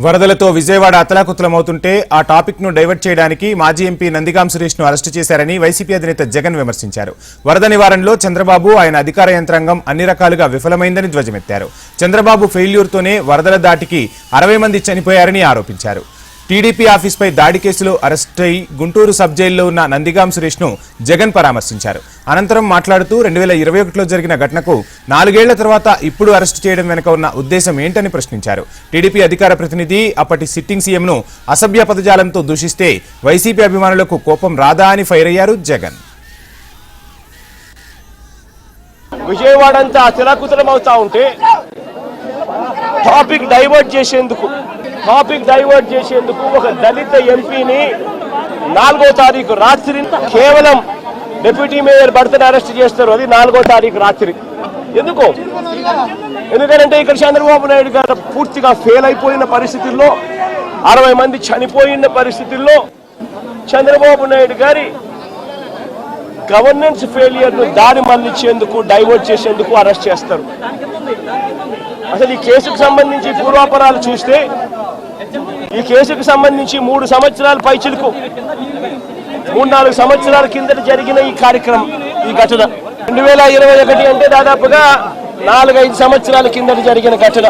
వరదలతో విజయవాడ అతలాకుతలమవుతుంటే ఆ టాపిక్ను డైవర్ట్ చేయడానికి మాజీ ఎంపీ నందిగాం సురేష్ను అరెస్టు చేశారని వైసీపీ అధినేత జగన్ విమర్శించారు. వరద నివారణలో చంద్రబాబు ఆయన అధికార యంత్రాంగం అన్ని రకాలుగా విఫలమైందని ధ్వజమెత్తారు. చంద్రబాబు ఫెయిల్యూర్తోనే వరదల దాటికి అరవై మంది చనిపోయారని ఆరోపించారు. టీడీపీ ఆఫీస్పై దాడి కేసులో అరెస్ట్ అయి గుంటూరు సబ్ జైల్లో ఉన్న నందిగాం సురేష్ను జగన్ పరామర్శించారు. అనంతరం మాట్లాడుతూ రెండు వేల ఇరవై ఒకటిలో జరిగిన ఘటనకు నాలుగేళ్ళ తర్వాత ఇప్పుడు అరెస్టు చేయడం వెనుక ఉన్న ఉద్దేశం ఏంటని ప్రశ్నించారు. టీడీపీ అధికార ప్రతినిధి అప్పటి సిట్టింగ్ సీఎంను అసభ్య పదజాలంతో దూషిస్తే వైసీపీ అభిమానులకు కోపం రాదా అని ఫైర్ అయ్యారు జగన్. విజయవాడ అంతా అతలాకుతలం అవుతా ఉంటే టాపిక్ డైవర్ట్ చేసేందుకు టాపిక్ డైవర్ట్ చేసేందుకు ఒక దళిత ఎంపీని నాలుగో తారీఖు రాత్రి కేవలం డిప్యూటీ మేయర్ భర్తను అరెస్ట్ చేస్తారు. అది నాలుగో తారీఖు రాత్రి. ఎందుకు? ఎందుకంటే ఇక్కడ చంద్రబాబు నాయుడు గారు పూర్తిగా ఫెయిల్ అయిపోయిన పరిస్థితుల్లో అరవై మంది చనిపోయిన పరిస్థితుల్లో చంద్రబాబు నాయుడు గారి గవర్నెన్స్ ఫెయిలియర్ను దారి మళ్ళించేందుకు డైవర్ట్ చేసేందుకు అరెస్ట్ చేస్తారు. అసలు ఈ కేసుకు సంబంధించి పూర్వాపరాలు చూస్తే ఈ కేసుకు సంబంధించి మూడు సంవత్సరాల పైచిలకు మూడు నాలుగు సంవత్సరాల కిందట జరిగిన ఈ కార్యక్రమం ఈ ఘటన. రెండు వేల ఇరవై ఒకటి అంటే దాదాపుగా నాలుగైదు సంవత్సరాల కిందట జరిగిన ఘటన.